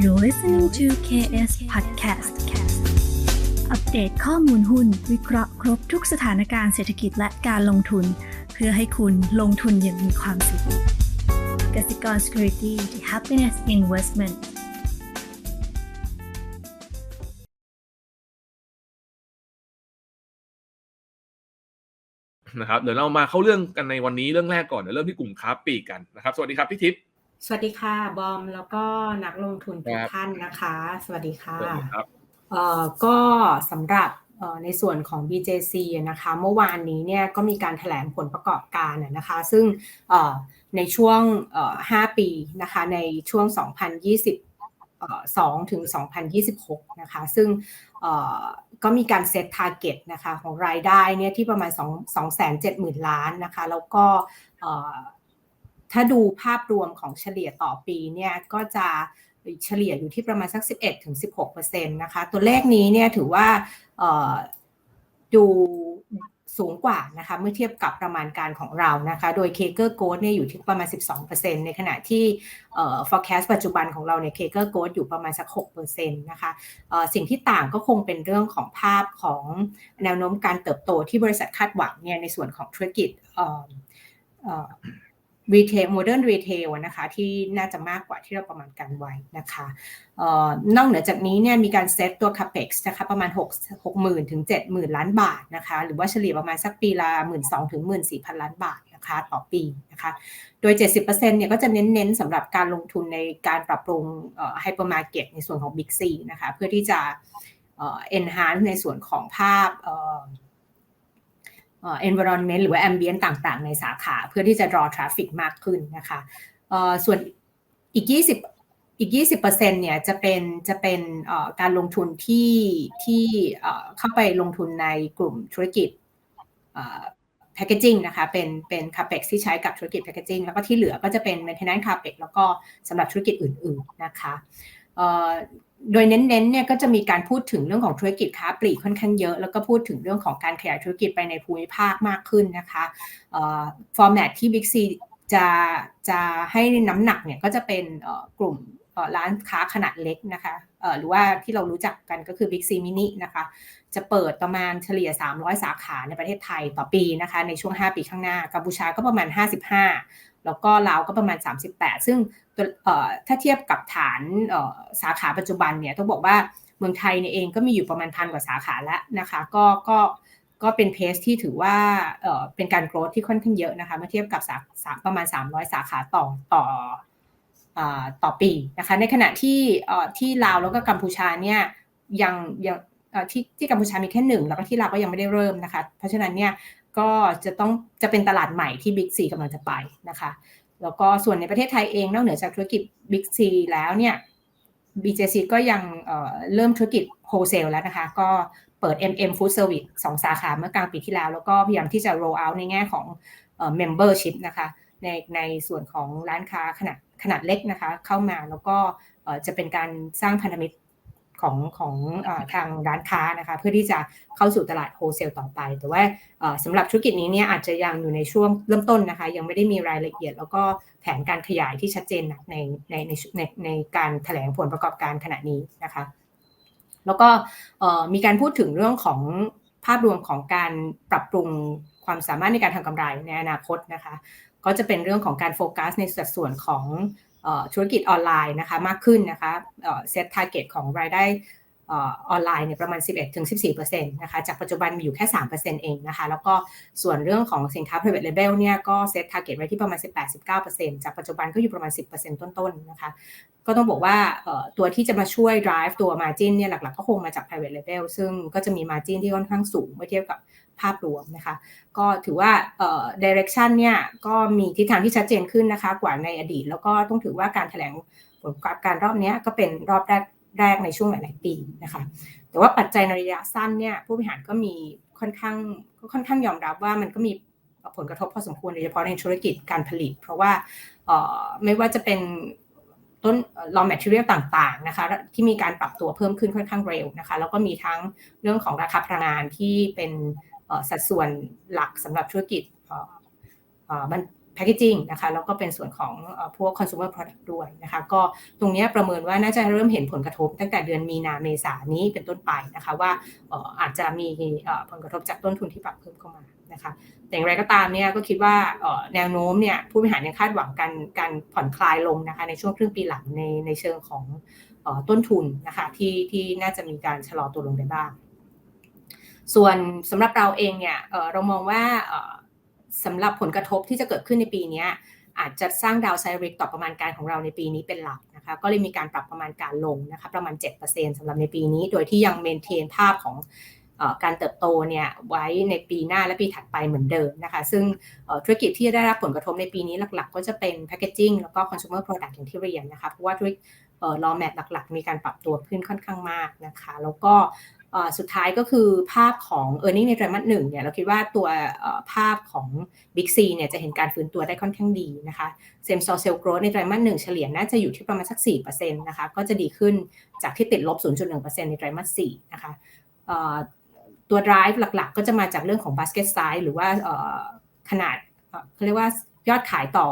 You're listening to KS Podcast อัปเดตข้อมูลหุ้น วิเคราะห์ครบทุกสถานการณ์เศรษฐกิจและการลงทุน เพื่อให้คุณลงทุนอย่างมีความสุขกสิกร Security the Happiness Investment นะครับเดี๋ยวเรามาเข้าเรื่องกันในวันนี้เรื่องแรกก่อนเดี๋ยวเริ่มที่กลุ่มค้าปลีกกันนะครับ สวัสดีครับพี่ทิพย์ สวัสดีค่ะบอมแล้วก็นักลงทุนทุกครับท่านนะคะ สวัสดีค่ะสวัสดีครับเอ่อก็สำหรับเอ่อในส่วนของ BJC อะนะคะเมื่อวานนี้เนี่ยก็มีการแถลงผลประกอบการอะนะคะ ซึ่งเอ่อในช่วงเอ่อ5ปีนะคะในช่วง 2020เอ่อ2ถึง 2026 นะคะ ซึ่งเอ่อก็มีการเซต target นะคะของรายได้เนี่ยที่ประมาณ 2 270,000ล้านนะคะ แล้วก็เอ่อ ถ้าดูภาพรวมของเฉลี่ยต่อปีเนี่ยก็จะเฉลี่ยอยู่ที่ประมาณสัก 11-16%นะคะ ตัวเลขนี้เนี่ยถือว่าดูสูงกว่านะคะเมื่อเทียบกับประมาณการของเรานะคะ โดย k เคเกอร์โกดเนี่ยอยู่ที่ประมาณ 12%ในขณะที่เอ่อ forecast ปัจจุบันของเราเนี่ย k เคเกอร์โกดอยู่ประมาณสัก 6%นะคะเอ่อสิ่งที่ต่างก็คงเป็นเรื่องของภาพของแนวโน้มการเติบโตที่บริษัทคาดหวังเนี่ยในส่วนของธุรกิจ รีเทลโมเดิร์นรีเทลนะคะที่น่าจะมากกว่าที่เราประมาณการไว้นะคะออนอกเหนือจากนี้เนี่ยมีการเซตตัว capex นะคะประมาณ 6 6 0 0 0 0ถึง70,000 ล้านบาทนะคะหรือว่าเฉลี่ยประมาณสักปีละ 1 2 0 0 0ถึง14,000 ล้านบาทนะคะต่อปีนะคะโดย 70%เนี่ยก็จะเน้นๆสำหรับการลงทุนในการปรับปรุงไฮเปอร์มาร์เก็ตในส่วนของ Big C นะคะเพื่อที่จะเอ่อ enhance ในส่วนของภาพ environment หรือว่า ambient ต่างๆ ในสาขาเพื่อที่จะ draw traffic มากขึ้นนะคะเออส่วนอีก 20 อีก 20%เนี่ยจะเป็นจะเป็นเอ่อการลงทุนที่ที่เข้าไปลงทุนในกลุ่มธุรกิจเอ่อ packaging นะคะเป็นเป็น capex ที่ใช้กับธุรกิจ packaging แล้วก็ที่เหลือก็จะเป็น maintenance capex แล้วก็สำหรับธุรกิจอื่น ๆ นะคะเออ โดยเน้นๆเนี่ยก็จะมีการพูดถึงเรื่องของธุรกิจค้าปลีกค่อนข้างเยอะ แล้วก็พูดถึงเรื่องของการขยายธุรกิจไปในภูมิภาคมากขึ้นนะคะฟอร์แมตที่ Big C จะจะให้น้ำหนักเนี่ยก็จะเป็นกลุ่มร้านค้าขนาดเล็กนะคะหรือว่าที่เรารู้จักกันก็คือ Big C Mini นะคะ จะเปิดประมาณเฉลี่ย 300 สาขาในประเทศไทยต่อปีนะคะ ในช่วง 5 ปีข้างหน้า กัมพูชาก็ประมาณ 55 แล้วก็ลาวก็ประมาณ 38 ซึ่งตัวเอ่อถ้าเทียบกับฐานสาขาปัจจุบันเนี่ยต้องบอกว่าเมืองไทยเนี่ยเองก็มีอยู่ประมาณพันกว่าสาขาแล้วนะคะ ก็ก็ก็เป็นเพสที่ถือว่าเป็นการโกรธที่ค่อนข้างเยอะนะคะเมื่อเทียบกับสาสาประมาณ 300 สาขาต่อต่อต่อปีนะคะในขณะที่ที่ลาวแล้วก็กัมพูชาเนี่ยยังยังที่ที่กัมพูชามีแค่หนึ่งแล้วก็ที่ลาวก็ยังไม่ได้เริ่มนะคะ เพราะฉะนั้นเนี่ย ก็จะต้องจะเป็นตลาดใหม่ที่บิ๊กซีกำลังจะไปนะคะ แล้วก็ส่วนในประเทศไทยเองนอกเหนือจากธุรกิจ Big C แล้วเนี่ย BJC ก็ยังเเริ่มธุรกิจโฮเซลแล้วนะคะ ก็เปิด MM Food Service สองสาขาเมื่อกลางปีที่แล้ว แล้วก็พยายามที่จะ roll out ในแง่ของเ membership นะคะในในส่วนของร้านค้าขนาดขนาดเล็กนะคะ เข้ามาแล้วก็จะเป็นการสร้างพันธมิตร ของของอทางร้านค้านะคะเพื่อที่จะเข้าสู่ตลาดโฮเซลต่อไป แต่ว่าเอ่อสำหรับธุรกิจนี้เนี่ยอาจจะยังอยู่ในช่วงเริ่มต้นนะคะ ยังไม่ได้มีรายละเอียด แล้วก็แผนการขยายที่ชัดเจนนะในในในในในการแถลงผลประกอบการขณะนี้นะคะ แล้วก็มีการพูดถึงเรื่องของภาพรวมของการปรับปรุงความสามารถในการทำกำไรในอนาคตนะคะ ก็จะเป็นเรื่องของการโฟกัสในสัดส่วนของ ธุรกิจออนไลน์นะคะมากขึ้นนะคะเซตทาร์เก็ตของรายได้ ออนไลน์เนี่ยประมาณ 11-14%นะคะ จากปัจจุบันมีอยู่แค่ 3%เองนะคะ แล้วก็ส่วนเรื่องของสินค้า private label เนี่ยก็เซต target ไว้ที่ประมาณ 18-19%จากปัจจุบันก็อยู่ประมาณ 10%ต้นๆนะคะ ก็ต้องบอกว่าตัวที่จะมาช่วย drive ตัว margin เนี่ยหลักๆก็คงมาจาก private label ซึ่งก็จะมี margin ที่ค่อนข้างสูงเมื่อเทียบกับภาพรวมนะคะ ก็ถือว่า direction เนี่ยก็มีทิศทางที่ชัดเจนขึ้นนะคะกว่าในอดีต แล้วก็ต้องถือว่าการแถลงผลประกอบการรอบนี้ก็เป็นรอบแรก แรกในช่วงหลาย ๆ ปีนะคะ แต่ว่าปัจจัยในระยะสั้นเนี่ยผู้บริหารก็มีค่อนข้างก็ค่อนข้างยอมรับว่ามันก็มีผลกระทบพอสมควรโดยเฉพาะในธุรกิจการผลิต เพราะว่าไม่ว่าจะเป็นต้น raw material ต่างๆนะคะที่มีการปรับตัวเพิ่มขึ้นค่อนข้างเร็วนะคะแล้วก็มีทั้งเรื่องของราคาพลังงานที่เป็นสัดส่วนหลักสำหรับธุรกิจ แพ packaging นะคะแล้วก็เป็นส่วนของพวก consumer product ด้วยนะคะก็ตรงนี้ประเมินว่าน่าจะเริ่มเห็นผลกระทบตั้งแต่เดือนมีนาเมษานี้เป็นต้นไปนะคะว่าอาจจะมีผลกระทบจากต้นทุนที่ปรับเพิ่มเข้ามานะคะแต่อย่างไรก็ตามเนี่ยก็คิดว่าแนวโน้มเนี่ยผู้บริหารยังคาดหวังการการผ่อนคลายลงนะคะในช่วงครึ่งปีหลังในในเชิงของต้นทุนนะคะที่ที่น่าจะมีการชะลอตัวลงได้บ้าง ส่วนสำหรับเราเองเนี่ยเรามองว่า สำหรับผลกระทบที่จะเกิดขึ้นในปีนี้อาจจะสร้างดาวไซริกต่อประมาณการของเราในปีนี้เป็นหลักนะคะก็เลยมีการปรับประมาณการลงนะคะประมาณ 7%สำหรับในปีนี้ โดยที่ยังเมนเทนภาพของการเติบโตเนี่ยไว้ในปีหน้าและปีถัดไปเหมือนเดิมนะคะ ซึ่งธุรกิจที่ได้รับผลกระทบในปีนี้หลักๆ ก็จะเป็น packaging แล้วก็ consumer product อย่างที่เรียนนะคะเพราะว่าธุรกิจรอแมทหลักๆ มีการปรับตัวขึ้นค่อนข้างมากนะคะ แล้วก็ สุดท้ายก็คือภาพของ e a r n i n g ในไตรมาสหนึ่งเนี่ยเราคิดว่าตัวภาพของ Big C เนี่ยจะเห็นการฟื้นตัวได้ค่อนข้างดีนะคะ Same Store Sales Growth ในไตรมาสหนึ่งเฉลี่ยน่าจะอยู่ที่ประมาณสัก4%นะคะก็จะดีขึ้นจากที่ติดลบ 0.1%ในไตรมาส4นะคะตัว drive หลักๆ ก็จะมาจากเรื่องของ basket size หรือว่าขนาดเขาเรียกว่ายอดขายต่อ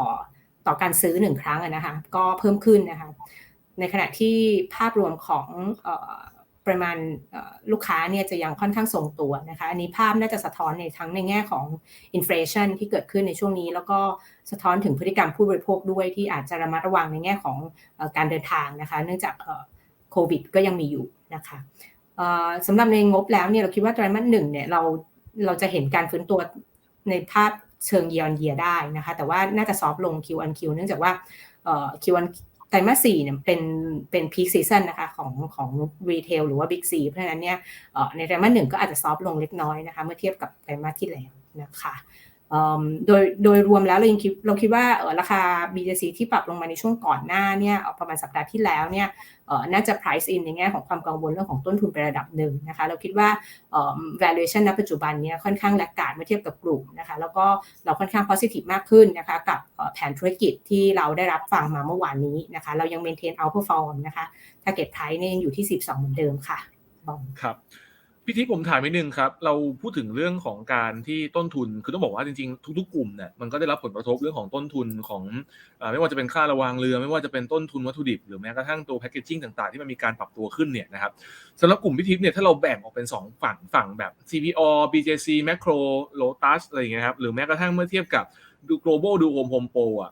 ต่อการซื้อหนึ่งครั้งนะคะก็เพิ่มขึ้นนะคะในขณะที่ภาพรวมของ ปริมาณลูกค้าเนี่ยจะยังค่อนข้างทรงตัวนะคะ อันนี้ภาพน่าจะสะท้อนในทั้งในแง่ของอินฟลชันที่เกิดขึ้นในช่วงนี้ แล้วก็สะท้อนถึงพฤติกรรมผู้บริโภคด้วยที่อาจจะระมัดระวังในแง่ของการเดินทางนะคะ เนื่องจากโควิดก็ยังมีอยู่นะคะสำหรับในงบแล้วเนี่ยเราคิดว่าไตรมาสหนึ่งเนี่ยเราเราจะเห็นการฟื้นตัวในภาพเชิงเยียร์เยียได้นะคะ แต่ว่าน่าจะซอฟลง Q on Q เนื่องจากว่า Q on ไตรมาสสี่เนี่ยเป็นเป็นพีคซีซันนะคะของของรีเทลหรือว่าบิ๊กซีเพราะฉะนั้นเนี่ยในไตรมาสหนึ่งก็อาจจะซอฟลงเล็กน้อยนะคะ เมื่อเทียบกับไตรมาสที่แล้วนะคะ โดยโดยรวมแล้วเรายังคิดเราคิดว่าราคา BTC ที่ปรับลงมาในช่วงก่อนหน้าเนี่ยประมาณสัปดาห์ที่แล้วเนี่ยน่าจะ price in ในแง่ของความกังวลเรื่องของต้นทุนไประดับหนึ่งนะคะเราคิดว่า valuation ณปัจจุบันเนี้ค่อนข้างแลกการเมื่อเทียบกับกลุ่มนะคะแล้วก็เราค่อนข้าง positive มากขึ้นนะคะกับแผนธุรกิจที่เราได้รับฟังมาเมื่อวานนี้นะคะเรายัง maintain outperform นะคะ target price เนี่ยยังอยู่ที่ 12 เหมือนเดิมค่ะครับ พี่ทิพผมถามนิดนึงครับ เราพูดถึงเรื่องของการที่ต้นทุน คือต้องบอกว่าจริงๆ ทุกๆ กลุ่มเนี่ยมันก็ได้รับผลกระทบเรื่องของต้นทุนของอไม่ว่าจะเป็นค่าระวางเรือ ไม่ว่าจะเป็นต้นทุนวัตถุดิบ หรือแม้กระทั่งตัวแพคเกจิ้งต่างๆ ที่มันมีการปรับตัวขึ้นเนี่ยนะครับสำหรับกลุ่มพี่ทิพเนี่ยถ้าเราแบ่งออกเป็น 2 ฝั่งฝั่งแบบ CPO BJC Macro Lotus อะไรอย่างเงี้ยครับหรือแม้กระทั่งเมื่อเทียบกับดู global ดู home home pro อะ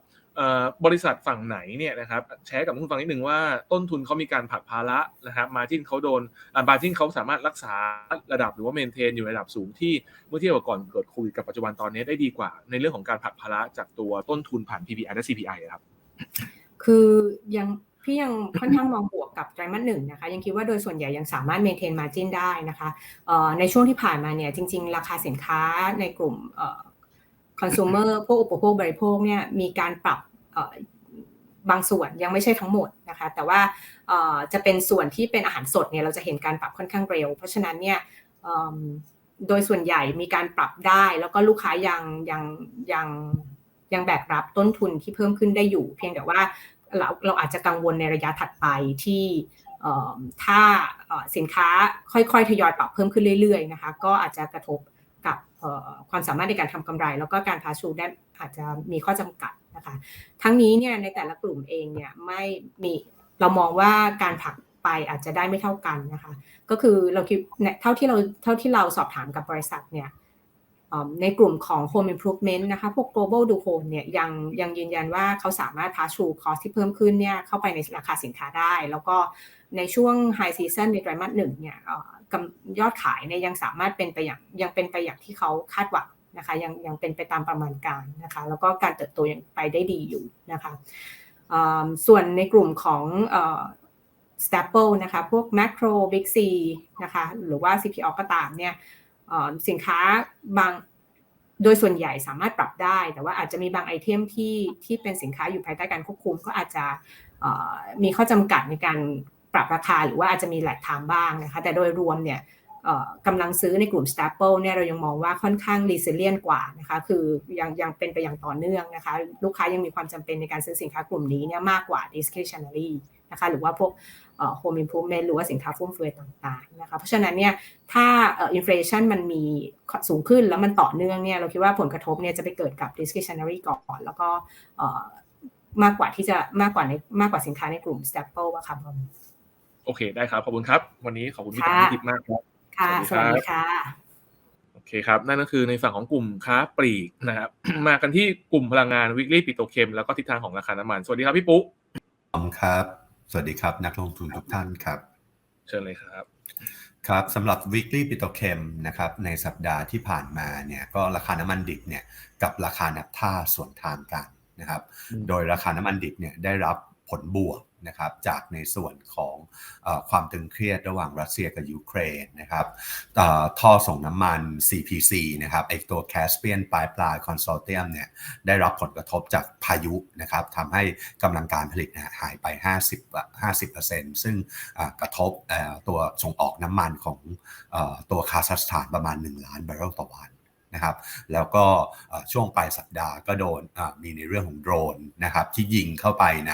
บริษัทฝั่งไหนเนี่ยนะครับแชร์กับคุณฟังนิดหนึ่งว่าต้นทุนเขามีการผักภาระนะครับมาจิ้นเขาโดนมาจิ้นเขาสามารถรักษาระดับหรือว่าเมนเทนอยู่ระดับสูงที่เมื่อเทียบกับก่อนเกิดโควิดกับปัจจุบันตอนนี้ได้ดีกว่า ในเรื่องของการผักภาระจากตัวต้นทุนผ่าน PPI และ CPI ครับ คือยังพี่ยังค่อนข้างมองบวกกับไตรมาสหนึ่งนะคะยังคิดว่าโดยส่วนใหญ่ยังสามารถเมนเทนมาจิ้นได้นะคะในช่วงที่ผ่านมาเนี่ยจริง ๆ ราคาสินค้าในกลุ่ม คอน sumer พวกอุปโภคบริโภคเนี่ยมีการปรับบางส่วนยังไม่ใช่ทั้งหมดนะคะ แต่ว่าจะเป็นส่วนที่เป็นอาหารสดเนี่ยเราจะเห็นการปรับค่อนข้างเร็ว เพราะฉะนั้นเนี่ยโดยส่วนใหญ่มีการปรับได้ แล้วก็ลูกค้ายังยังยังยังแบกรับต้นทุนที่เพิ่มขึ้นได้อยู่ เพียงแต่ว่าเราเราอาจจะกังวลในระยะถัดไปที่ถ้าสินค้าค่อยๆทยอยปรับเพิ่มขึ้นเรื่อยๆนะคะ ก็อาจจะกระทบ กับความสามารถในการทำกำไร แล้วก็การพาชูได้อาจจะมีข้อจำกัดนะคะทั้งนี้เนี่ยในแต่ละกลุ่มเองเนี่ยไม่มีเรามองว่าการผักไปอาจจะได้ไม่เท่ากันนะคะ ก็คือเราคิดเท่าที่เราเท่าที่เราสอบถามกับบริษัทเนี่ย ในกลุ่มของ Home Improvement นะคะพวก Global Do Home เนี่ยยังยังยืนยันว่าเขาสามารถพาชูคอสที่เพิ่มขึ้นเนี่ยเข้าไปในราคาสินค้าได้ แล้วก็ในช่วง High Season ในไตรมาสหนึ่งเนี่ยยอดขายเนี่ยยังสามารถเป็นไปอย่างยังเป็นไปอย่างที่เขาคาดหวังนะคะยังยังเป็นไปตามประมาณการนะคะแล้วก็การเติบโตยังไปได้ดีอยู่นะคะส่วนในกลุ่มของสเตปเปิลนะคะพวกแมคโครบิ๊กซีนะคะหรือว่า CPO ก็ตามเนี่ย สินค้าบางโดยส่วนใหญ่สามารถปรับได้ แต่ว่าอาจจะมีบางไอเทมที่ที่เป็นสินค้าอยู่ภายใต้การควบคุม ก็อาจจะมีข้อจำกัดในการปรับราคาหรือว่าอาจจะมีแหลกทามบ้างนะคะแต่โดยรวมเนี่ยกำลังซื้อในกลุ่ม staple เนี่ยเรายังมองว่าค่อนข้าง resilient กว่านะคะคือยังยังเป็นไปอย่างต่อเนื่องนะคะลูกค้ายังมีความจำเป็นในการซื้อสินค้ากลุ่มนี้เนี่ยมากกว่า discretionary นะคะหรือว่าพวกโฮมอินพูเมนต์หรือว่าสินค้าฟุ่มเฟือยต่างๆนะคะเพราะฉะนั้นเนี่ยถ้าอินฟลชันมันมีสูงขึ้นแล้วมันต่อเนื่องเนี่ยเราคิดว่าผลกระทบเนี่ยจะไปเกิดกับ discretionary ก่อนแล้วก็มากกว่าที่จะมากกว่าในมากกว่าสินค้าในกลุ่ม staple อะค่ะผมโอเคได้ครับขอบคุณครับ วันนี้ขอบคุณพี่ตั้ทิพย์มากครับค่ะสวัสดีค่ะโอเคครับนั่นก็คือในฝั่งของกลุ่มค้าปลีกนะครับมากันที่กลุ่มพลังงานวิกฤตปิโตเคมแล้วก็ทิศทางของราคาน้ำมัน สวัสดีครับพี่ปุ๊ขอบคุณครับ สวัสดีครับ นักลงทุนทุกท่านครับ เชิญเลยครับ ครับสำหรับ weekly ปิโตเคมนะครับในสัปดาห์ที่ผ่านมาเนี่ยก็ราคาน้ำมันดิบเนี่ยกับราคานับท่าส่วนทางกันนะครับ โดยราคาน้ำมันดิบเนี่ยได้รับผลบวก นะครับจากในส่วนของอความตึงเครียดระหว่างรัสเซียกับยูเครนนะครับท่อส่งน้ำมัน CPC นะครับไอตัว Caspian Pipeline Consortium เนี่ยได้รับผลกระทบจากพายุนะครับทำให้กำลังการผลิตหายไป 50 50%ซึ่งกระทบตัวส่งออกน้ำมันของตัวคาซัคสถานประมาณ 1 ล้านบาร์เรลต่อวัน นะครับ แล้วก็ช่วงปลายสัปดาห์ก็โดนมีในเรื่องของโดรนนะครับที่ยิงเข้าไปใน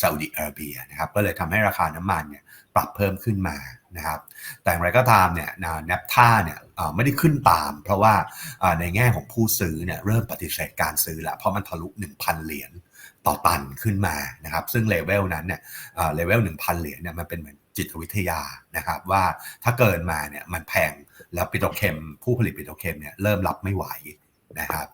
ซาอุดิอาระเบียนะครับ ก็เลยทำให้ราคาน้ำมันเนี่ยปรับเพิ่มขึ้นมานะครับ แต่อย่างไรก็ตามเนี่ยแนปท่าเนี่ยไม่ได้ขึ้นตาม เพราะว่าในแง่ของผู้ซื้อเนี่ยเริ่มปฏิเสธการซื้อแล้วเพราะมันทะลุ 1,000 เหรียญต่อตันขึ้นมานะครับ ซึ่งเลเวลนั้นเนี่ยเลเวล1,000 เหรียญเนี่ยมันเป็นเหมือนจิตวิทยานะครับว่าถ้าเกินมาเนี่ยมันแพง แล้วปิโตเคมผู้ผลิตปิโตเคมเนี่ยเริ่มรับไม่ไหวนะครับ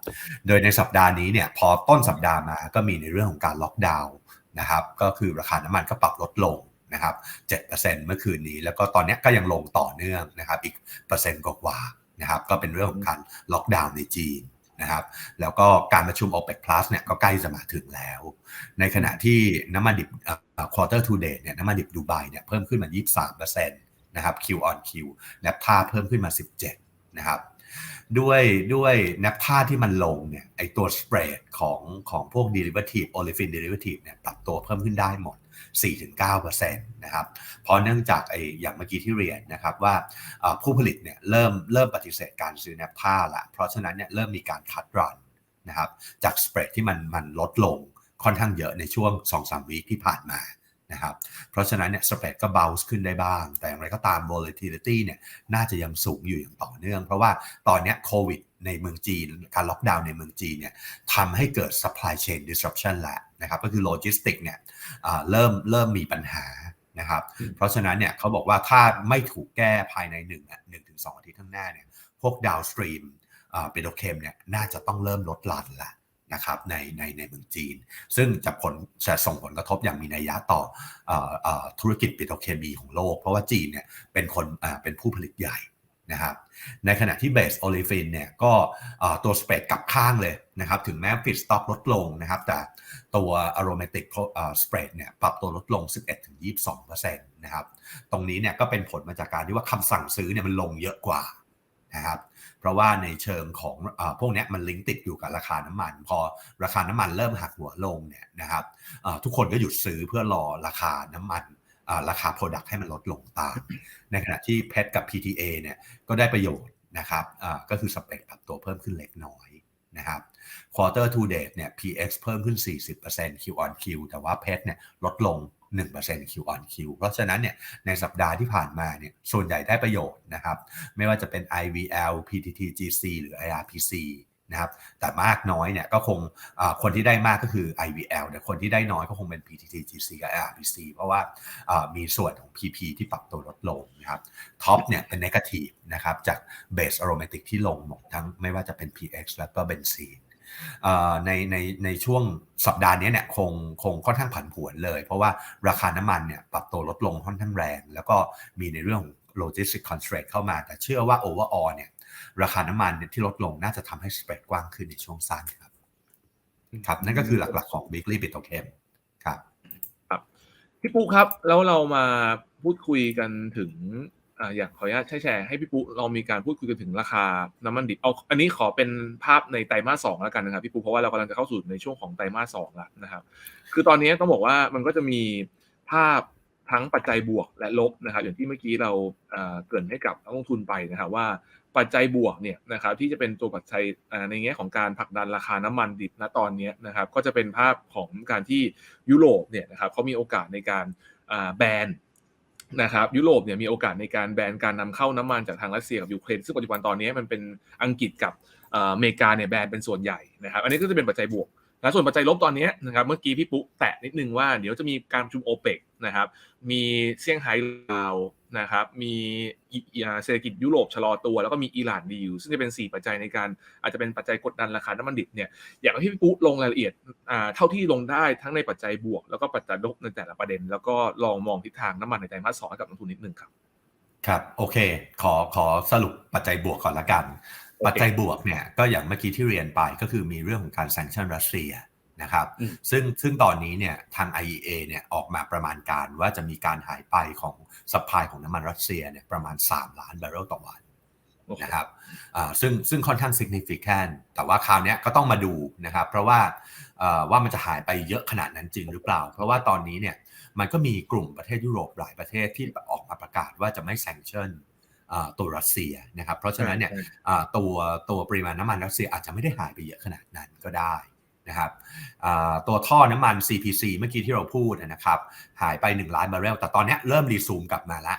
โดยในสัปดาห์นี้เนี่ยพอต้นสัปดาห์มาก็มีในเรื่องของการล็อกดาวน์นะครับก็คือราคาน้ำมันก็ปรับลดลงนะครับ7%เมื่อคืนนี้ แล้วก็ตอนนี้ก็ยังลงต่อเนื่องนะครับอีกเปอร์เซ็นต์กว่านะครับก็เป็นเรื่องของการล็อกดาวน์ในจีนนะครับแล้วก็การประชุม OPEC Plus เนี่ยก็ใกล้จะมาถึงแล้ว ในขณะที่น้ำมันดิบ quarter to date เนี่ยน้ำมันดิบดูไบเนี่ยเพิ่มขึ้นมา 23% นะครับ Q on Q แนบท่าเพิ่มขึ้นมา 17 นะครับ ด้วยด้วยแนบท่าที่มันลงเนี่ยไอตัวสเปรดของของพวก derivative olefin derivative เนี่ยปรับตัวเพิ่มขึ้นได้หมด 4-9%นะครับ เพราะเนื่องจากไออย่างเมื่อกี้ที่เรียนนะครับว่าผู้ผลิตเนี่ยเริ่มเริ่มปฏิเสธการซื้อแนบท่าละเพราะฉะนั้นเนี่ยเริ่มมีการคัดรันนะครับจากสเปรดที่มันมันลดลงค่อนข้างเยอะในช่วง 2-3 วีคที่ผ่านมา นะครับเพราะฉะนั้นเนี่ยสเปรดก็เบลส์ขึ้นได้บ้าง แต่อย่างไรก็ตาม volatility เนี่ยน่าจะยังสูงอยู่อย่างต่อเนื่อง เพราะว่าตอนนี้โควิดในเมืองจีน การล็อกดาวน์ในเมืองจีนเนี่ยทำให้เกิด supply chain disruption แล้วนะครับก็คือโลจิสติกเนี่ยเริ่มเริ่มมีปัญหานะครับเพราะฉะนั้นเนี่ยเขาบอกว่าถ้าไม่ถูกแก้ภายใน1อะหนึ่งถึงสอาทิตย์ข้างหน้าเนี่ยพวกดาวสตรีมเปโตรเคมเนี่ยน่าจะต้องเริ่มลดหลั่นละ นะครับในในในเมืองจีน ซึ่งจะผลจะส่งผลกระทบอย่างมีนัยยะต่ออธุรกิจปิโตรเคมีของโลก เพราะว่าจีนเนี่ยเป็นคนเป็นผู้ผลิตใหญ่นะครับในขณะที่เบสโอลิฟินเนี่ยก็ตัวสเปรดกลับข้างเลยนะครับถึงแม้ฟิตสต็อกลดลงนะครับแต่ตัวอาร o มติกสเปรดเนี่ยปรับตัวลดลง 11-22%นะครับตรงนี้เนี่ยก็เป็นผลมาจากการที่ว่าคำสั่งซื้อเนี่ยมันลงเยอะกว่านะครับ เพราะว่าในเชิงของอพวกนี้มันลิงก์ติดอยู่กับราคาน้ำมัน พอราคาน้ำมันเริ่มหักหัวลงเนี่ยนะครับทุกคนก็หยุดซื้อเพื่อรอราคาน้ำมันราคา Product ให้มันลดลงตาม ในขณะที่เพชรกับ PTA เนี่ยก็ได้ประโยชน์นะครับก็คือสเปคปรับตัวเพิ่มขึ้นเล็กน้อยนะครับ quarter to date เนี่ย PX เพิ่มขึ้น 40% Q on Q แต่ว่าเพชรเนี่ยลดลง 1% Q on Q เพราะฉะนั้นเนี่ยในสัปดาห์ที่ผ่านมาเนี่ยส่วนใหญ่ได้ประโยชน์นะครับ ไม่ว่าจะเป็น IVL PTTGC หรือ IRPC นะครับแต่มากน้อยเนี่ยก็คงคนที่ได้มากก็คือ IVL แต่คนที่ได้น้อยก็คงเป็น PTTGC กับ IRPC เพราะว่ามีส่วนของ PP ที่ปรับตัวลดลงนะครับท็อปเนี่ยเป็น negative นะครับจาก base aromatic ที่ลงหมดทั้งไม่ว่าจะเป็น PX แล้วก็เบนซีน ในในในช่วงสัปดาห์นี้เนี่ยคงคงค่อนข้างผันผวนเลย เพราะว่าราคาน้ำมันเนี่ยปรับตัวลดลงค่อนข้างแรง แล้วก็มีในเรื่องโลจิสติกคอนส t r a เข้ามา แต่เชื่อว่าโอเวอร์ออเนี่ยราคาน้ำมันเนี่ยที่ลดลงน่าจะทำให้สเปรดกว้างขึ้นในช่วงสั้นครับครับ นั่นก็คือหลักๆของ Weekly b i t o c h e m ครับ ครับ พี่ปุ๊ครับ แล้วเรามาพูดคุยกันถึง อยากขออนุญาตแชร์ให้พี่ปุ๊เรามีการพูดคุยกันถึงราคาน้ำมันดิบเอาอันนี้ขอเป็นภาพในไตรมาสสองแล้วกันนะครับพี่ปุ๊เพราะว่าเรากำลังจะเข้าสู่ในช่วงของไตรมาสสองแล้วนะครับ คือตอนนี้ต้องบอกว่ามันก็จะมีภาพทั้งปัจจัยบวกและลบนะครับอย่างที่เมื่อกี้เราเอ่อเกริ่นให้กับนักลงทุนไปนะครับว่าปัจจัยบวกเนี่ยนะครับที่จะเป็นตัวปัจจัยในแง่ของการผลักดันราคาน้ำมันดิบณตอนนี้นะครับก็จะเป็นภาพของการที่ยุโรปเนี่ยนะครับเขามีโอกาสในการอ่าแบน นะครับยุโรปเนี่ยมีโอกาสในการแบนการนำเข้าน้ำมันจากทางรัสเซียกับยูเครนซึ่งปัจจุบันตอนนี้มันเป็นอังกฤษกับเอ่ออเมริกาเนี่ยแบนเป็นส่วนใหญ่นะครับ อันนี้ก็จะเป็นปัจจัยบวกนะส่วนปัจจัยลบตอนนี้นะครับเมื่อกี้พี่ปุ๊แตะนิดนึงว่าเดี๋ยวจะมีการประชุมโอเปกนะครับมีเซี่ยงไฮ้ลาว นะครับมีอิอ่าเศรษฐกิจยุโรปชะลอตัว แล้วก็มีอิหร่านดีอยู่ซึ่งจะเป็น 4 ปัจจัยในการอาจจะเป็นปัจจัยกดดันราคาน้ำมันดิบเนี่ยอยากให้พี่ปุ๊ลงรายละเอียดอ่าเท่าที่ลงได้ทั้งในปัจจัยบวก แล้วก็ปัจจัยลบในแต่ละประเด็น แล้วก็ลองมองทิศทางน้ำมันในไตรมาสสองให้กับนักลงทุนนิดนึงครับครับโอเค ขอขอสรุปปัจจัยบวกก่อนละกัน ปัจจัยบวกเนี่ยก็อย่างเมื่อกี้ที่เรียนไปก็คือมีเรื่องของการ sanction รัสเซีย นะครับอืมซึ่งซึ่งตอนนี้เนี่ยทาง IEA เนี่ยออกมาประมาณการว่าจะมีการหายไปของสปายของน้ำมันรัสเซียเนี่ยประมาณ 3 ล้านบาร์เรลต่อวันโอเคนะครับอ่าซึ่งซึ่งค่อนข้าง significant แต่ว่าคราวเนี้ยก็ต้องมาดูนะครับ เพราะว่าเอ่อว่ามันจะหายไปเยอะขนาดนั้นจริงหรือเปล่า เพราะว่าตอนนี้เนี่ยมันก็มีกลุ่มประเทศยุโรปหลายประเทศที่ออกมาประกาศว่าจะไม่ sanction อ่าตัวรัสเซียนะครับ เพราะฉะนั้นเนี่ยใช่อ่าตัวตัวปริมาณน้ำมันรัสเซียอาจจะไม่ได้หายไปเยอะขนาดนั้นก็ได้ นะครับอ่าตัวท่อน้ำมัน CPC เมื่อกี้ที่เราพูดนะครับหายไป 1 ล้านบาร์เรล แต่ตอนเนี้ยเริ่มรีซูมกลับมาแล้ว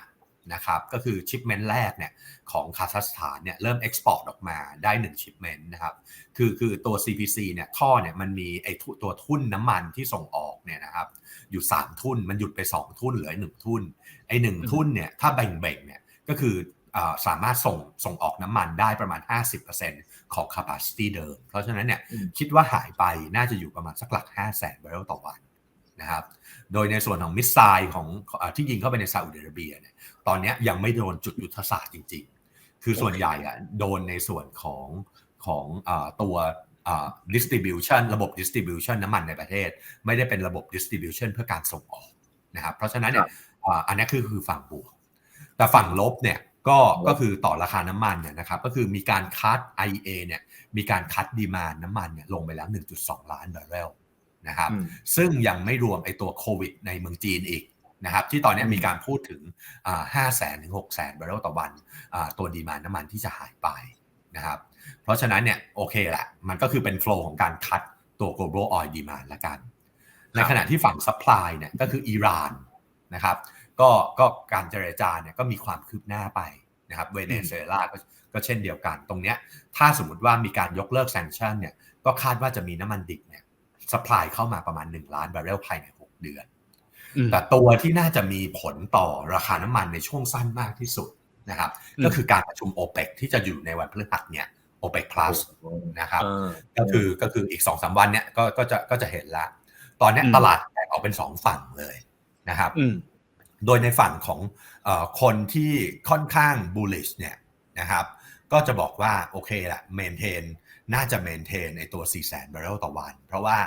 นะครับก็คือชิปเมนต์แรกเนี่ยของคาซัคสถานเนี่ยเริ่มเอ็กซ์พอร์ตออกมาได้1ชิปเมนต์นะครับคือคือตัว CPC เนี่ยท่อเนี่ยมันมีไอทุตัวทุ่นน้ำมันที่ส่งออกเนี่ยนะครับอยู่ 3 ทุ่นมันหยุดไป 2 ทุ่นเหลือหนึ่งทุ่นไอหนึ่งอืมทุ่นเนี่ยถ้าแบ่งๆเนี่ยก็คืออาสามารถส่งส่งออกน้ำมันได้ประมาณ 50% ของ capacity เดิม เพราะฉะนั้นเนี่ยอืมคิดว่าหายไปน่าจะอยู่ประมาณสักหลัก 5 0 0 0 0 0บาร์เรลต่อวันนะครับ โดยในส่วนของมิสไซล์ของอาที่ยิงเข้าไปในซาอุดิอาระเบียเนี่ยตอนเนี้ยยังไม่โดนจุดยุทธศาสตร์จริง ๆ คือส่วนใหญ่อะโดนในส่วนของของอาตัวอ่า distribution ระบบ distribution น้ำมันในประเทศ ไม่ได้เป็นระบบ distribution เพื่อการส่งออกนะครับ เพราะฉะนั้นเนี่ยอ่าอันนี้คือคือฝั่งบวก แต่ฝั่งลบเนี่ย ก็ก็คือต่อราคาน้ำมันเนี่ยนะครับก็คือมีการคัด IEA เนี่ยมีการคัดดีมานน้ำมันเนี่ยลงไปแล้ว 1.2 ล้านบาร์เรลนะครับอืมซึ่งยังไม่รวมไอตัวโควิดในเมืองจีนอีกนะครับที่ตอนนี้มีการพูดถึงห้าแสนถึงหกแสนบาร์เรลต่อวันอ่าตัวดีมานน้ำมันที่จะหายไปนะครับเพราะฉะนั้นเนี่ยโอเคแหละมันก็คือเป็นโฟล์ของการคัดตัว global oil demand ละกัน ในขณะที่ฝั่ง supply เนี่ยก็คืออิหร่าน นะครับ ก็ก็การเจรจาเนี่ยก็มีความคืบหน้าไปนะครับเวเนซุเอลาก็ก็เช่นเดียวกัน ตรงเนี้ยถ้าสมมติว่ามีการยกเลิก sanction เนี่ยก็คาดว่าจะมีน้ำมันดิบเนี่ย supply เข้ามาประมาณ 1 ล้านบาร์เรลภายใน 6 เดือนอืมแต่ตัวที่น่าจะมีผลต่อราคาน้ำมันในช่วงสั้นมากที่สุดนะครับอืมก็คือการประชุม OPEC ที่จะอยู่ในวันพฤหัสเนี่ย OPEC Plus นะครับอ่าก็คือก็คืออีก2อสวันเนี่ยก็ก็จะก็จะเห็นละ ตอนเนี้ยอืมตลาดแตกออกเป็น 2 ฝั่งเลย นะครับอืมโดยในฝั่งของเออคนที่ค่อนข้าง bullish เนี่ยนะครับก็จะบอกว่าโอเคแหละ maintain น่าจะ maintain ในตัว 4 0 0 0 0 0 บาร์เรลต่อวัน เพราะว่า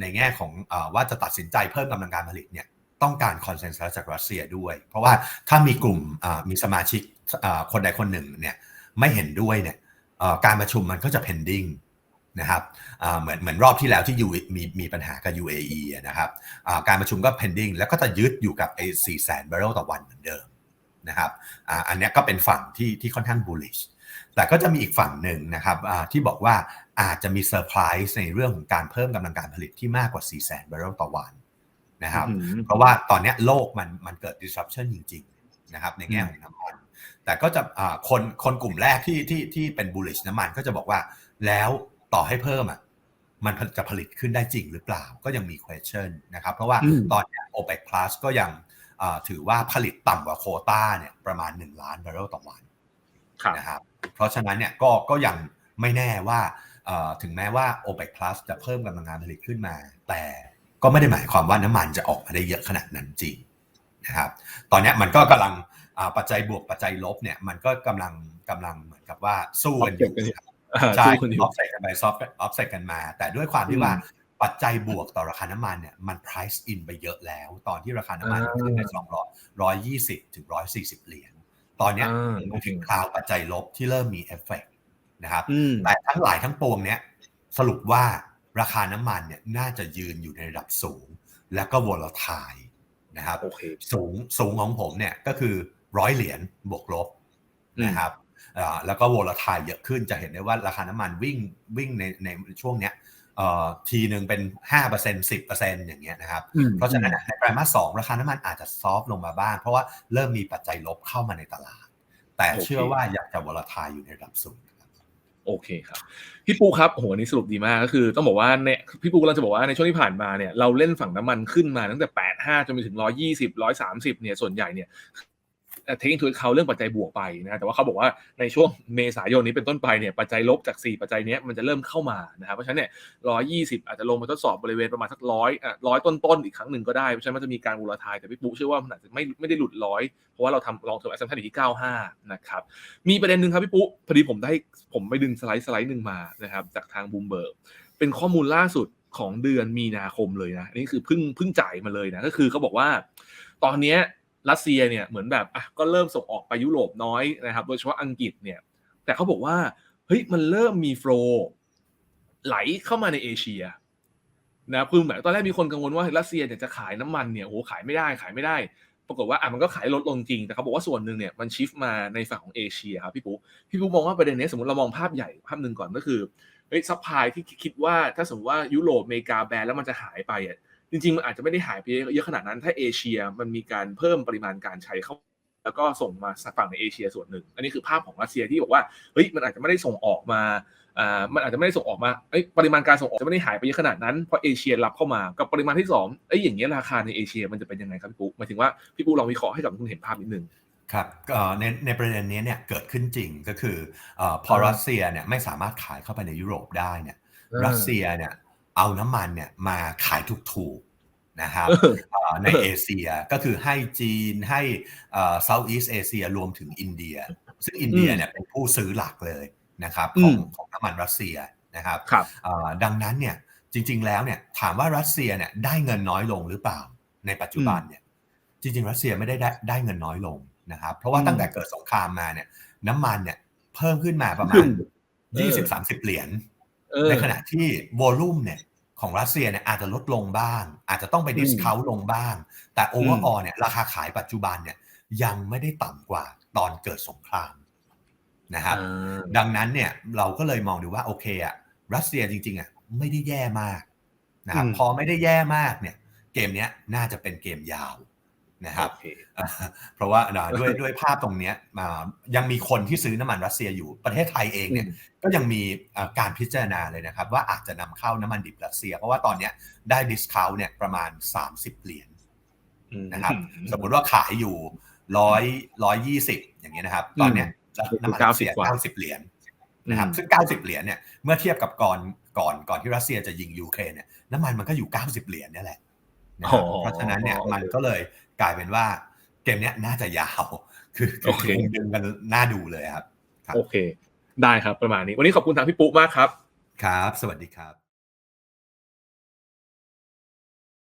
ในแง่ของเออว่าจะตัดสินใจเพิ่มกำลังการผลิตเนี่ยต้องการ consensus จากรัสเซียด้วย เพราะว่าถ้ามีกลุ่มอ่ามีสมาชิกอ่าคนใดคนหนึ่งเนี่ยไม่เห็นด้วยเนี่ยเอ่อการประชุมมันก็จะ pending นะครับอ่าเหมือนเหมือนรอบที่แล้วที่ U มีมีปัญหากับ UAE อะนะครับอ่าการประชุมก็ pending แล้วก็จะยึดอยู่กับไอ้4แสนบาร์เรลต่อวันเหมือนเดิมนะครับอ่าอันเนี้ยก็เป็นฝั่งที่ที่ค่อนข้าง bullish แต่ก็จะมีอีกฝั่งหนึ่งนะครับอ่าที่บอกว่าอาจจะมีเซอร์ไพรส์ในเรื่องของการเพิ่มกำลังการผลิตที่มากกว่า4แสนบาร์เรลต่อวันนะครับอืมเพราะว่าตอนเนี้ยโลกมันมันเกิด disruption จริงๆนะครับในแง่ของน้ำมัน แต่ก็จะอ่าคนคนกลุ่มแรกที่ที่ที่เป็น bullish น้ำมันก็จะบอกว่าแล้ว ต่อให้เพิ่มอะมันจะผลิตขึ้นได้จริงหรือเปล่าก็ยังมี question นะครับ เพราะว่าอืมตอนเนี้ย OPEC Plus ก็ยังอ่าถือว่าผลิตต่ำกว่าโควต้าเนี่ยประมาณ 1 ล้านบาร์เรลต่อวันครับนะครับเพราะฉะนั้นเนี่ยก็ก็ยังไม่แน่ว่าเอ่อถึงแม้ว่า OPEC Plus จะเพิ่มกำลังการผลิตขึ้นมา แต่ก็ไม่ได้หมายความว่าน้ำมันจะออกมาได้เยอะขนาดนั้นจริงนะครับตอนเนี้ยมันก็กำลังอ่าปัจจัยบวกปัจจัยลบเนี่ยมันก็กำลังกำลังเหมือนกับว่าสู้กันอยู่ offset กันอยู่อ่าใช่สู้กันอยู่ออฟเซตกันไปซอฟออฟเซตกันมา แต่ด้วยความที่อืมว่าปัจจัยบวกต่อราคาน้ำมันเนี่ยมัน price in ไปเยอะแล้ว ตอนที่ราคาน้ำมันอ่าขึ้นไปสองร้อยร้อยยี่สิบถึงร้อยสี่สิบเหรียญตอนเนี้ยอ่ามันถึงคราวปัจจัยลบที่เริ่มมีเอฟเฟกต์นะครับอืมแต่ทั้งหลายทั้งปวงเนี้ยสรุปว่าราคาน้ำมันเนี่ยน่าจะยืนอยู่ในระดับสูง แล้วก็ volatile นะครับโอเคสูงสูงของผมเนี่ยก็คือร้อยเหรียญบวกลบอืมนะครับอ่า แล้วก็โวลาทายเยอะขึ้นจะเห็นได้ว่าราคาน้ำมันวิ่งวิ่งในในช่วงเนี้ยเอ่อทีหนึ่งเป็น 5% 10%อย่างเงี้ยนะครับอืมเพราะฉะนั้นในไตรมาสสองราคาน้ำมันอาจจะซอฟต์ลงมาบ้าง เพราะว่าเริ่มมีปัจจัยลบเข้ามาในตลาด แต่โอเคเชื่อว่าอยากจะวอลทายอยู่ในระดับสูงครับโอเคครับ พี่ปูครับโหอันนี้สรุปดีมากก็คือต้องบอกว่าเนี่ยพี่ปูกำลังจะบอกว่าในช่วงที่ผ่านมาเนี่ยเราเล่นฝั่งน้ำมันขึ้นมาตั้งแต่ 85 จนไปถึง 120 130 เนี่ยส่วนใหญ่เนี่ย เทคนิคเขาเรื่องปัจจัยบวกไปนะแต่ว่าเขาบอกว่าในช่วงเมษายนนี้เป็นต้นไปเนี่ยปัจจัยลบจาก 4 ปัจจัยนี้มันจะเริ่มเข้ามานะครับเพราะฉะนั้นเนี่ย120อาจจะลงมาทดสอบบริเวณประมาณสักร้อยอะร้อยต้นๆอีกครั้งหนึ่งก็ได้เพราะฉะนั้นมันจะมีการวูลทายแต่พี่ปุ๊เชื่อว่ามันอาจจะไม่ไม่ได้หลุดร้อยเพราะว่าเราทำลองเทอมแอสเซมชันอยู่ที่ 95 นะครับมีประเด็นหนึ่งครับพี่ปุ๊พอดีผมได้ผมไปดึงสไลด์สไลด์หนึ่งมานะครับจากทางบูมเบิร์กเป็นข้อมูลล่าสุดของเดือนมีนาคมเลยนะอันนี้คือเพิ่งเพิ่งจ่ายมาเลยนะก็คือเขาบอกว่า ตอนนี้ รัสเซียเนี่ยเหมือนแบบอะก็เริ่มส่งออกไปยุโรปน้อยนะครับ โดยเฉพาะอังกฤษเนี่ย แต่เขาบอกว่าเฮ้ยมันเริ่มมีโฟลไหลเข้ามาในเอเชียนะคือแบบตอนแรกมีคนกังวลว่ารัสเซียเนี่ยจะขายน้ำมันเนี่ยโอ้โหขายไม่ได้ขายไม่ได้ ปรากฏว่าอะมันก็ขายลดลงจริง แต่เขาบอกว่าส่วนหนึ่งเนี่ยมันชิฟมาในฝั่งของเอเชียครับพี่ปุ๊พี่ปุ๊มองว่าประเด็นนี้สมมติเรามองภาพใหญ่ภาพหนึ่งก่อนก็คือเฮ้ยซัพพลายที่คิดว่าถ้าสมมติว่ายุโรปอเมริกาแบนแล้วมันจะหายไปอะ จริงๆ มันอาจจะไม่ได้หายไปเยอะขนาดนั้น ถ้าเอเชียมันมีการเพิ่มปริมาณการใช้เข้า แล้วก็ส่งมาฝั่งในเอเชียส่วนหนึ่ง อันนี้คือภาพของรัสเซียที่บอกว่าเฮ้ยมันอาจจะไม่ได้ส่งออกมาอ่ามันอาจจะไม่ได้ส่งออกมาเอ้ยปริมาณการส่งออกจะไม่ได้หายไปเยอะขนาดนั้นเพราะเอเชียรับเข้ามากับปริมาณที่สองเอ้ยอย่างเงี้ยราคาในเอเชียมันจะเป็นยังไงครับพี่ปุ๊หมายถึงว่าพี่ปุ๊ลองวิเคราะห์ให้กับคุณเห็นภาพนิดนึงครับเอ่อในในประเด็นนี้เนี่ยเกิดขึ้นจริงก็คือเอ่อพออ่ารัสเซียเนี่ยไม่สามารถขายเข้าไปในยุโรปได้เนี่ยรัสเซียเนี่ย เอาน้ำมันเนี่ยมาขายถูกๆนะครับเออเอ่อในเออเอเชียก็คือให้จีนให้เอ่อ Southeast Asia รวมถึงอินเดีย ซึ่งอินเดียอืมเนี่ยเป็นผู้ซื้อหลักเลยนะครับอืของมของน้ำมันรัสเซียนะครับครับเอ่อดังนั้นเนี่ยจริง ๆ แล้วเนี่ยถามว่ารัสเซียเนี่ยได้เงินน้อยลงหรือเปล่าในปัจจุบันเนี่ยจริง ๆ รัสเซียไม่ได้ได้ได้เงินน้อยลงนะครับเพราะว่าอืมตั้งแต่เกิดสงครามมาเนี่ยน้ำมันเนี่ยเพิ่มขึ้นมาประมาขึ้ณนเออ20-30 เหรียญเออ ในขณะที่วอลลุ่มเนี่ยของรัสเซียเนี่ยอาจจะลดลงบ้าง อาจจะต้องไปอืมดิสคาวลงบ้าง แต่โอเวออืร์มออเนี่ยราคาขายปัจจุบันเนี่ยยังไม่ได้ต่ำกว่าตอนเกิดสงครามนะครับอ่าดังนั้นเนี่ยเราก็เลยมองดูว่าโอเคอะรัสเซียจริงๆอะไม่ได้แย่มากนะครับอืมพอไม่ได้แย่มากเนี่ยเกมเนี้ยน่าจะเป็นเกมยาว นะครับโอเคอ่าเพราะว่าอ่าด้วยด้วยภาพตรงเนี้ยอ่ายังมีคนที่ซื้อน้ำมันรัสเซียอยู่ประเทศไทยเองเนี่ยก็ยังมีเอ่อการพิจารณาเลยนะครับ ว่าอาจจะนำเข้าน้ำมันดิบรัสเซีย เพราะว่าตอนเนี้ยได้ดิสคาวเนี่ยประมาณ 30 เหรียญอืมนะครับสมมุติว่าขายอยู่ร้อยร้อยยี่สิบอย่างเงี้ยนะครับ ตอนเนี้ยน้ำมันรัสเซีย90กว่าเก้าสิบเหรียญนะครับซึ่ง90เหรียญเนี่ยเมื่อเทียบกับก่อนก่อนก่อนที่รัสเซียจะยิงยูเครนเนี่ยน้ำมันมันก็อยู่90เหรียญเนี่ยแหละนะครับอ๋อเพราะฉะนั้นเนี่ยโอเคมันก็เลย กลายเป็นว่าเกมเนี้ยน่าจะยาว คือคืโออเคคงดึงกันน่าดูเลยครับครับ โอเค ได้ครับประมาณนี้ วันนี้ขอบคุณทางพี่ปุ๊มากครับ ครับ สวัสดีครับ